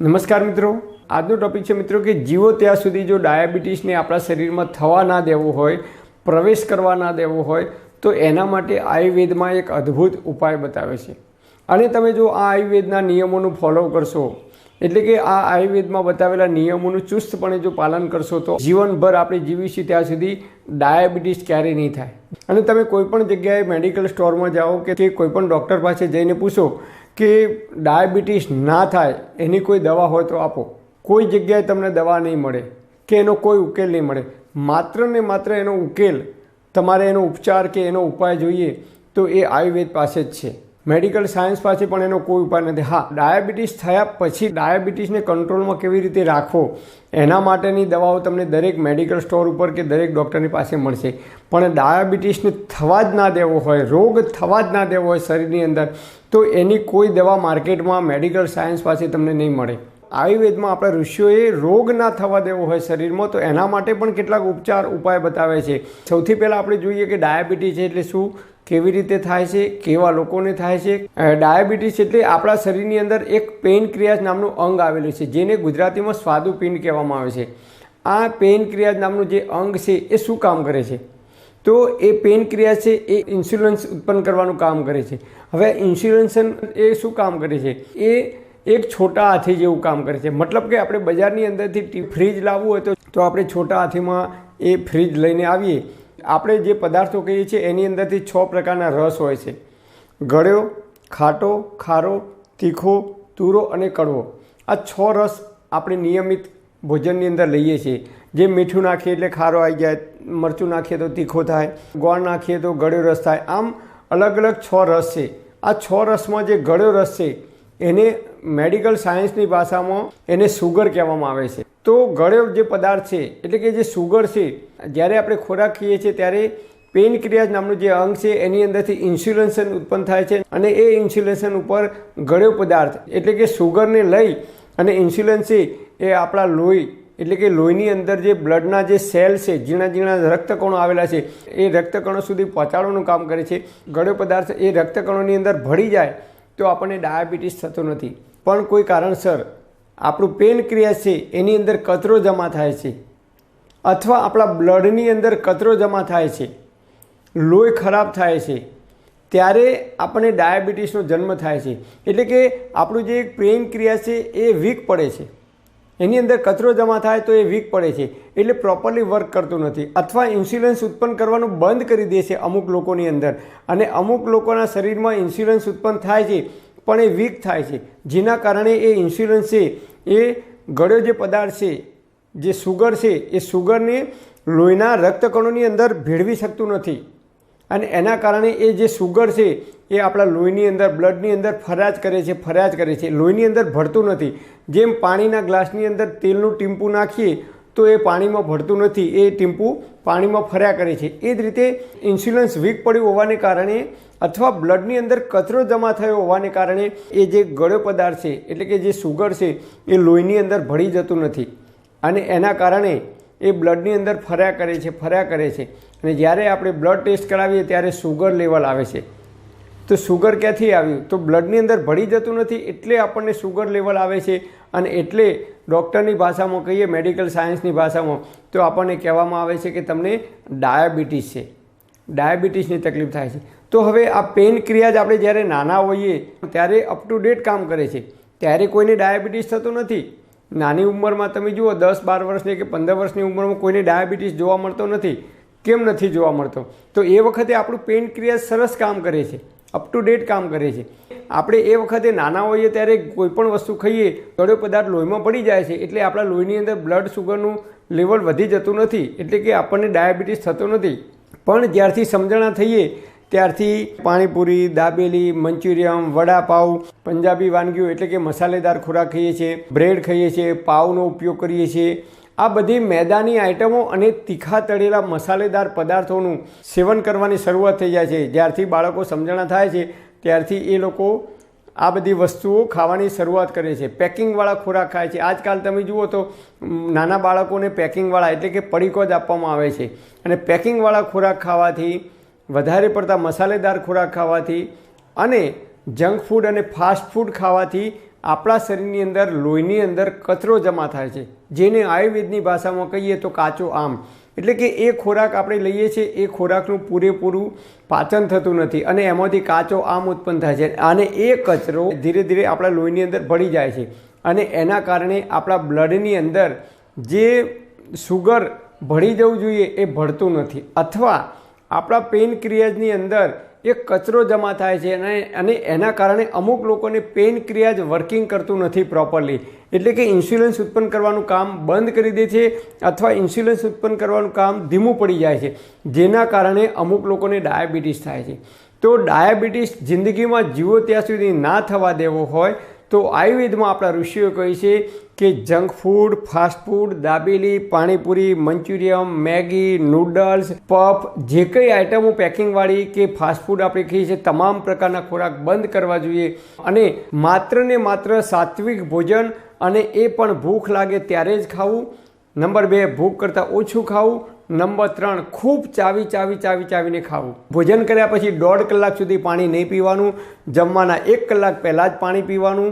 નમસ્કાર મિત્રો. આજનો ટોપિક છે મિત્રો કે જીવો ત્યાં સુધી જો ડાયાબિટીસને આપણા શરીરમાં થવા ના દેવો હોય, પ્રવેશ કરવા ના દેવો હોય, તો એના માટે આયુર્વેદમાં એક અદ્ભુત ઉપાય બતાવે છે. અને તમે જો આ આયુર્વેદના નિયમોનું ફોલો કરશો એટલે કે આ આયુર્વેદમાં બતાવેલા નિયમોનું ચુસ્તપણે જો પાલન કરશો તો જીવનભર આપણે જીવીશું ત્યાં સુધી ડાયાબિટીસ ક્યારેય નહીં થાય. અને તમે કોઈ પણ જગ્યાએ મેડિકલ સ્ટોરમાં જાઓ કે કોઈ પણ ડૉક્ટર પાસે જઈને પૂછો કે ડાયાબિટીસ ના થાય, એની કોઈ દવા હોય તો આપો. કોઈ જગ્યાએ તમને દવા નહીં મળે કે એનો કોઈ ઉકેલ નહીં મળે. માત્ર ને માત્ર એનો ઉકેલ, તમારે એનો ઉપચાર કે એનો ઉપાય જોઈએ તો એ આયુર્વેદ પાસે જ છે. મેડિકલ સાયન્સ પાસે પણ એનો કોઈ ઉપાય નથી. હા, ડાયાબિટીસ થયા પછી ડાયાબિટીસને કંટ્રોલમાં કેવી રીતે રાખવો? એના માટેની દવાઓ તમને દરેક મેડિકલ સ્ટોર ઉપર કે દરેક ડૉક્ટરની પાસે મળશે. પણ ડાયાબિટીસને થવા જ ના દેવો હોય, રોગ થવા જ ના દેવો હોય શરીરની અંદર, તો એની કોઈ દવા માર્કેટમાં મેડિકલ સાયન્સ પાસે તમને નહીં મળે. આયુર્વેદમાં આપણા ઋષિઓએ રોગ ના થવા દેવો હોય શરીરમાં, તો એના માટે પણ કેટલાક ઉપચાર ઉપાય બતાવે છે. સૌથી પહેલાં આપણે જોઈએ કે ડાયાબિટીસ એટલે શું? કેવી રીતે થાય છે, કેવા લોકોને થાય છે. ડાયાબિટીસ એટલે આપણા શરીરની અંદર એક પેન ક્રિયાજ નામનું અંગ આવેલું છે, જેને ગુજરાતીમાં સ્વાદુપિંડ કહેવામાં આવે છે. આ પેન ક્રિયાજ નામનું જે અંગ છે, એ શું કામ કરે છે? તો એ પેન ક્રિયા છે, એ ઇન્સ્યુલન્સ ઉત્પન્ન કરવાનું કામ કરે છે. હવે ઇન્સ્યુલન્સન એ શું કામ કરે છે? એ એક છોટા હાથી જેવું કામ કરે છે. મતલબ કે આપણે બજારની અંદરથી ફ્રીજ લાવવું હોય તો આપણે છોટા હાથીમાં એ ફ્રીજ લઈને આવીએ. આપણે જે પદાર્થો કહીએ છીએ, એની અંદરથી છ પ્રકારના રસ હોય છે. ગળ્યો, ખાટો, ખારો, તીખો, તુરો અને કડવો. આ છ રસ આપણે નિયમિત ભોજનની અંદર લઈએ છીએ. જે મીઠું નાખીએ એટલે ખારો આવી જાય, મરચું નાખીએ તો તીખો થાય, ગોળ નાખીએ તો ગળ્યો રસ થાય. આમ અલગ અલગ છ રસ છે. આ છ રસમાં જે ગળ્યો રસ છે, એને મેડિકલ સાયન્સની ભાષામાં એને સુગર કહેવામાં આવે છે. તો ગળ્યો જે પદાર્થ છે, એટલે કે જે સુગર છે, જ્યારે આપણે ખોરાક ખાઈએ છીએ ત્યારે પેન ક્રિયાજ નામનું જે અંગ છે, એની અંદરથી ઇન્સ્યુલેશન ઉત્પન્ન થાય છે અને એ ઇન્સ્યુલેશન ઉપર ગળ્યો પદાર્થ, એટલે કે સુગરને લઈ અને ઇન્સ્યુલન છે એ આપણા લોહી, એટલે કે લોહીની અંદર જે બ્લડના જે સેલ છે, ઝીણા ઝીણા રક્તકણો આવેલા છે, એ રક્તકણો સુધી પહોંચાડવાનું કામ કરે છે. ગળ્યો પદાર્થ એ રક્તકણોની અંદર ભળી જાય તો આપણને ડાયાબિટીસ થતો નથી. પણ કોઈ કારણસર આપણું પેન ક્રિયા છે, એની અંદર કચરો જમા થાય છે. અથવા આપણા બ્લડની અંદર કચરો જમા થાય છે. લોહી ખરાબ થાય છે. ત્યારે આપણને ડાયાબિટીસનો જન્મ થાય છે. એટલે કે આપણું જે પેન ક્રિયા છે, એ વીક પડે છે. એની અંદર કચરો જમા થાય તો એ વીક પડે છે. એટલે પ્રોપરલી વર્ક કરતું નથી. અથવા ઇન્સ્યુલન્સ ઉત્પન્ન કરવાનું બંધ કરી દે છે અમુક લોકોની અંદર. અને અમુક લોકોના શરીરમાં ઇન્સ્યુલન્સ ઉત્પન્ન થાય છે, પણ એ વીક થાય છે. જેના કારણે એ ઇન્સ્યુલન્સ છે એ ગળ્યો જે પદાર્થ છે, જે સુગર છે, એ સુગરને લોહીના રક્તકણોની અંદર ભેળવી શકતું નથી. અને એના કારણે એ જે સુગર છે, એ આપણા લોહીની અંદર, બ્લડની અંદર ફરિયાદ કરે છે ફરિયાદ કરે છે. લોહીની અંદર ભળતું નથી. જેમ પાણીના ગ્લાસની અંદર તેલનું ટીમ્પું નાખીએ, તો એ પાણીમાં ભળતું નથી. એ ટીમ્પું પાણીમાં ફર્યા કરે છે. એ જ રીતે ઇન્સ્યુલન્સ વીક પડ્યું હોવાને કારણે અથવા બ્લડની અંદર કચરો જમા થયો હોવાને કારણે એ જે ગળ્યો પદાર્થ છે, એટલે કે જે સુગર છે, એ લોહીની અંદર ભળી જતું નથી. અને એના કારણે એ બ્લડની અંદર ફર્યા કરે છે, ફર્યા કરે છે. અને જ્યારે આપણે બ્લડ ટેસ્ટ કરાવીએ ત્યારે સુગર લેવલ આવે છે. તો સુગર ક્યાંથી આવ્યું? તો બ્લડની અંદર ભળી જતું નથી એટલે આપણને સુગર લેવલ આવે છે. અને એટલે ડૉક્ટરની ભાષામાં કહીએ, મેડિકલ સાયન્સની ભાષામાં, તો આપણને કહેવામાં આવે છે કે તમને ડાયાબિટીસ છે. ડાયાબિટીસની તકલીફ થાય છે. તો હવે આ પેન ક્રિયા જ આપણે જ્યારે નાના હોઈએ, ત્યારે અપ ટુ ડેટ કામ કરે છે. ત્યારે કોઈને ડાયાબિટીસ થતું નથી. નાની ઉંમરમાં તમે જુઓ, દસ, બાર વર્ષની કે પંદર વર્ષની ઉંમરમાં કોઈને ડાયાબિટીસ જોવા મળતો નથી. કેમ નથી જોવા મળતો? તો એ વખતે આપણું પેન ક્રિયા સરસ કામ કરે છે. અપ ટુ ડેટ કામ કરે છે. આપણે એ વખતે નાના હોઈએ ત્યારે કોઈ પણ વસ્તુ ખાઈએ ગળ્યો પદાર્થ લોહીમાં પડી જાય છે, એટલે આપણા લોહીની અંદર બ્લડ સુગરનું લેવલ વધી જતું નથી, એટલે કે આપણને ડાયાબિટીસ થતો નથી. પણ જ્યારથી સમજણા થઈએ ત્યારથી પાણીપુરી, દાબેલી, મંચુરિયમ વડાપાવ પંજાબી વાનગીઓ એટલે કે મસાલેદાર ખોરાક ખાઈએ છીએ, બ્રેડ ખાઈએ છીએ પાવનો ઉપયોગ કરીએ છીએ. આ બધી મેદાની આઇટમો અને તીખા તળેલા મસાલેદાર પદાર્થોનું સેવન કરવાની શરૂઆત થઈ જાય છે. જ્યારથી બાળકો સમજણા થાય છે, ત્યારથી એ લોકો આ બધી વસ્તુઓ ખાવાની શરૂઆત કરે છે. પેકિંગવાળા ખોરાક ખાય છે. આજકાલ તમે જુઓ તો નાના બાળકોને પેકિંગવાળા એટલે કે પડીકો જ આપવામાં આવે છે. અને પેકિંગવાળા ખોરાક ખાવાથી વધારે પડતા મસાલેદાર ખોરાક ખાવાથી અને જંક ફૂડ અને ફાસ્ટ ફૂડ ખાવાથી આપણા શરીરની અંદર, લોહીની અંદર કચરો જમા થાય છે. જેને આયુર્વેદની ભાષામાં કહીએ તો કાચો આમ. એટલે કે એ ખોરાક આપણે લઈએ છીએ, એ ખોરાકનું પૂરેપૂરું પાચન થતું નથી અને એમાંથી કાચો આમ ઉત્પન્ન થાય છે અને એ કચરો ધીરે ધીરે આપણા લોહીની અંદર ભળી જાય છે અને એના કારણે આપણા બ્લડની અંદર જે સુગર ભળી જવું જોઈએ એ ભળતું નથી. અથવા આપણા પેન ક્રિયાઝની અંદર એ કચરો જમા થાય છે અને અને એના કારણે અમુક લોકોને પેન ક્રિયાજ વર્કિંગ કરતું નથી પ્રોપરલી એટલે કે ઇન્સ્યુલન્સ ઉત્પન્ન કરવાનું કામ બંધ કરી દે છે અથવા ઇન્સ્યુલન્સ ઉત્પન્ન કરવાનું કામ ધીમું પડી જાય છે, જેના કારણે અમુક લોકોને ડાયાબિટીસ થાય છે. તો ડાયાબિટીસ જિંદગીમાં જીવો ત્યાં સુધી ના થવા દેવો હોય તો આયુર્વેદમાં આપણા ઋષિઓ કહે છે કે junk food, fast food, dabeli, panipuri, manchurian, Maggi, noodles, puff, જે કંઈ આઇટમો પેકિંગવાળી કે ફાસ્ટ ફૂડ આપણે કહીએ છીએ, તમામ પ્રકારના ખોરાક બંધ કરવા જોઈએ. અને માત્ર ને માત્ર સાત્વિક ભોજન અને એ પણ ભૂખ લાગે ત્યારે જ ખાવું. નંબર બે, ભૂખ કરતાં ઓછું ખાવું. નંબર ત્રણ, ખૂબ ચાવી ચાવી ચાવી, ચાવીને ખાવું. ભોજન કર્યા પછી દોઢ કલાક સુધી પાણી નહીં પીવાનું, જમવાના એક કલાક પહેલાં જ પાણી પીવાનું,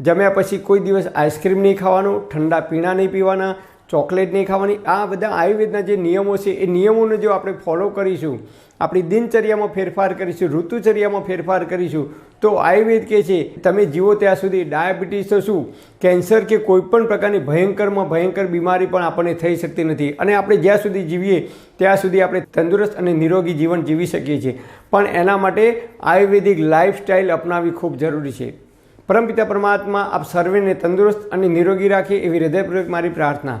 જમ્યા પછી કોઈ દિવસ આઈસ્ક્રીમ નહીં ખાવાનું, ઠંડા પીણા નહીં પીવાના ચોકલેટ નહીં ખાવાની. આ બધા આયુર્વેદના જે નિયમો છે, એ નિયમોને જો આપણે ફોલો કરીશું, આપણી દિનચર્યામાં ફેરફાર કરીશું, ઋતુચર્યામાં ફેરફાર કરીશું, તો આયુર્વેદ કહે છે, તમે જીવો ત્યાં સુધી ડાયાબિટીસ શું? કેન્સર કે કોઈપણ પ્રકારની ભયંકરમાં ભયંકર બીમારી પણ આપણને થઈ શકતી નથી. અને આપણે જ્યાં સુધી જીવીએ, ત્યાં સુધી આપણે તંદુરસ્ત અને નિરોગી જીવન જીવી શકીએ છીએ. પણ એના માટે આયુર્વેદિક લાઈફસ્ટાઈલ અપનાવવી ખૂબ જરૂરી છે. પરમપિતા પરમાત્મા આપ સર્વેને તંદુરસ્ત અને નિરોગી રાખે એવી હૃદયપૂર્વક મારી પ્રાર્થના.